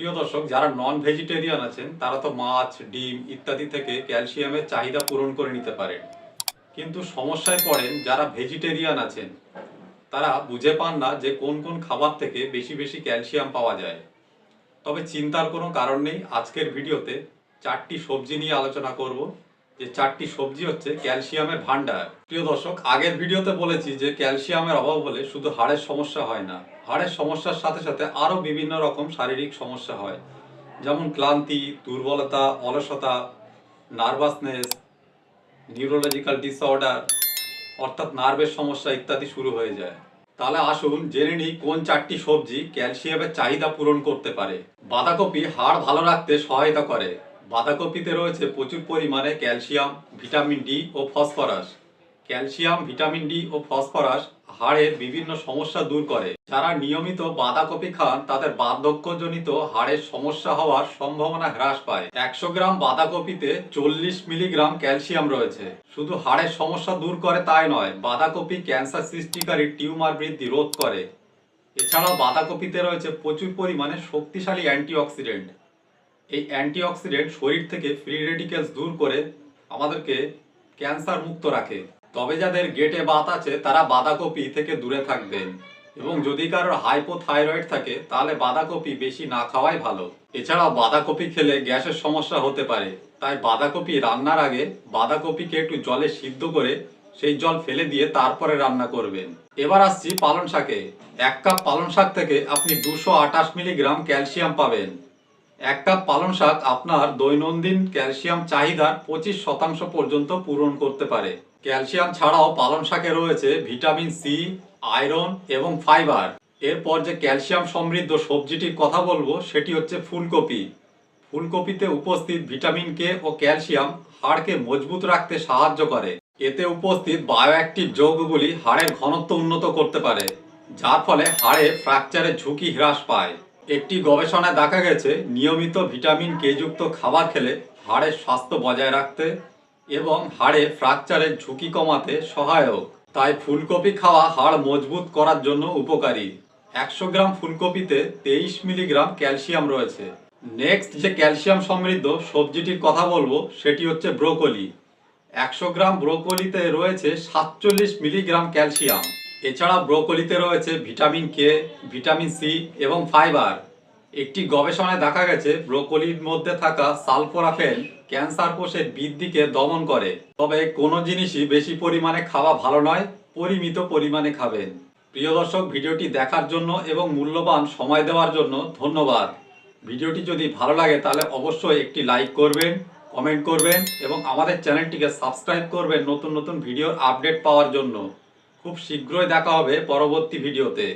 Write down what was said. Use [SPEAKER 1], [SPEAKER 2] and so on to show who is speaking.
[SPEAKER 1] প্রিয় দর্শক, যারা নন ভেজিটেরিয়ান আছেন, তারা তো মাছ, ডিম ইত্যাদি থেকে ক্যালসিয়ামের চাহিদা পূরণ করে নিতে পারেন। কিন্তু সমস্যায় পড়েন যারা ভেজিটেরিয়ান আছেন। তারা বুঝে পান না যে কোন কোন খাবার থেকে বেশি বেশি ক্যালসিয়াম পাওয়া যায়। তবে চিন্তার কোনো কারণ নেই, আজকের ভিডিওতে চারটি সবজি নিয়ে আলোচনা করব। যে চারটি সবজি হচ্ছে ক্যালসিয়ামের ভান্ডার প্রিয় দর্শক, আগের ভিডিওতে বলেছি যে ক্যালসিয়ামের অভাব হলে শুধু হাড়ের সমস্যা হয় না, হাড়ের সমস্যার সাথে সাথে আরও বিভিন্ন রকম শারীরিক সমস্যা হয়। যেমন ক্লান্তি, দুর্বলতা, অলসতা, নার্ভাসনেস, নিউরোলজিক্যাল ডিসঅর্ডার, অর্থাৎ নার্ভের সমস্যা ইত্যাদি শুরু হয়ে যায়। তাহলে আসুন জেনে নিই কোন চারটি সবজি ক্যালসিয়ামের চাহিদা পূরণ করতে পারে। বাঁধাকপি হাড় ভালো রাখতে সহায়তা করে। বাঁধাকপিতে রয়েছে প্রচুর পরিমাণে ক্যালসিয়াম, ভিটামিন ডি ও ফসফরাস। ক্যালসিয়াম, ভিটামিন ডি ও ফসফরাস হাড়ের বিভিন্ন সমস্যা দূর করে। যারা নিয়মিত বাঁধাকপি খান, তাদের বার্ধক্যজনিত হাড়ের সমস্যা হওয়ার সম্ভাবনা হ্রাস পায়। একশো গ্রাম বাঁধাকপিতে চল্লিশ মিলিগ্রাম ক্যালসিয়াম রয়েছে। শুধু হাড়ের সমস্যা দূর করে তাই নয়, বাঁধাকপি ক্যান্সার সৃষ্টিকারী টিউমার বৃদ্ধি রোধ করে। এছাড়াও বাঁধাকপিতে রয়েছে প্রচুর পরিমাণে শক্তিশালী অ্যান্টিঅক্সিডেন্ট। এই অ্যান্টিঅক্সিডেন্ট শরীর থেকে ফ্রি রেডিকেলস দূর করে আমাদেরকে ক্যান্সার মুক্ত রাখে। তবে যাদের গেটে বাত আছে, তারা বাঁধাকপি থেকে দূরে থাকবেন এবং যদি কারোর হাইপোথাইরয়েড থাকে, তাহলে বাঁধাকপি বেশি না খাওয়াই ভালো। এছাড়াও বাঁধাকপি খেলে গ্যাসের সমস্যা হতে পারে। তাই বাঁধাকপি রান্নার আগে বাঁধাকপিকে একটু জলে সিদ্ধ করে সেই জল ফেলে দিয়ে তারপরে রান্না করবেন। এবার আসছি পালং শাকে। এক কাপ পালং শাক থেকে আপনি দুশো মিলিগ্রাম ক্যালসিয়াম পাবেন। এক কাপ পালং শাক আপনার দৈনন্দিন ক্যালসিয়াম চাহিদার পঁচিশ শতাংশ পর্যন্ত পূরণ করতে পারে। ক্যালসিয়াম ছাড়াও পালং শাকে রয়েছে ভিটামিন সি, আয়রন এবং ফাইবার। এরপর যে ক্যালসিয়াম সমৃদ্ধ সবজিটির কথা বলব, সেটি হচ্ছে ফুলকপি। ফুলকপিতে উপস্থিত ভিটামিন কে ও ক্যালসিয়াম হাড়কে মজবুত রাখতে সাহায্য করে। এতে উপস্থিত বায়োঅ্যাক্টিভ যৌগগুলি হাড়ের ঘনত্ব উন্নত করতে পারে, যার ফলে হাড়ে ফ্র্যাকচারের ঝুঁকি হ্রাস পায়। একটি গবেষণায় দেখা গেছে, নিয়মিত ভিটামিন কে যুক্ত খাবার খেলে হাড়ের স্বাস্থ্য বজায় রাখতে এবং হাড়ে ফ্র্যাকচারের ঝুঁকি কমাতে সহায়ক। তাই ফুলকপি খাওয়া হাড় মজবুত করার জন্য উপকারী। একশো গ্রাম ফুলকপিতে তেইশ মিলিগ্রাম ক্যালসিয়াম রয়েছে। নেক্সট যে ক্যালসিয়াম সমৃদ্ধ সবজিটির কথা বলব, সেটি হচ্ছে ব্রোকলি। একশো গ্রাম ব্রোকলিতে রয়েছে সাতচল্লিশ মিলিগ্রাম ক্যালসিয়াম। এছাড়া ব্রোকলিতে রয়েছে ভিটামিন কে, ভিটামিন সি এবং ফাইবার। একটি গবেষণায় দেখা গেছে, ব্রোকলির মধ্যে থাকা সালফোরাফেন ক্যান্সার কোষের বৃদ্ধিকে দমন করে। তবে কোনো জিনিসই বেশি পরিমাণে খাওয়া ভালো নয়, পরিমিত পরিমাণে খাবেন। প্রিয় দর্শক, ভিডিওটি দেখার জন্য এবং মূল্যবান সময় দেওয়ার জন্য ধন্যবাদ। ভিডিওটি যদি ভালো লাগে, তাহলে অবশ্যই একটি লাইক করবেন, কমেন্ট করবেন এবং আমাদের চ্যানেলটিকে সাবস্ক্রাইব করবেন নতুন নতুন ভিডিওর আপডেট পাওয়ার জন্য। খুব শীঘ্রই দেখা হবে পরবর্তী ভিডিওতে।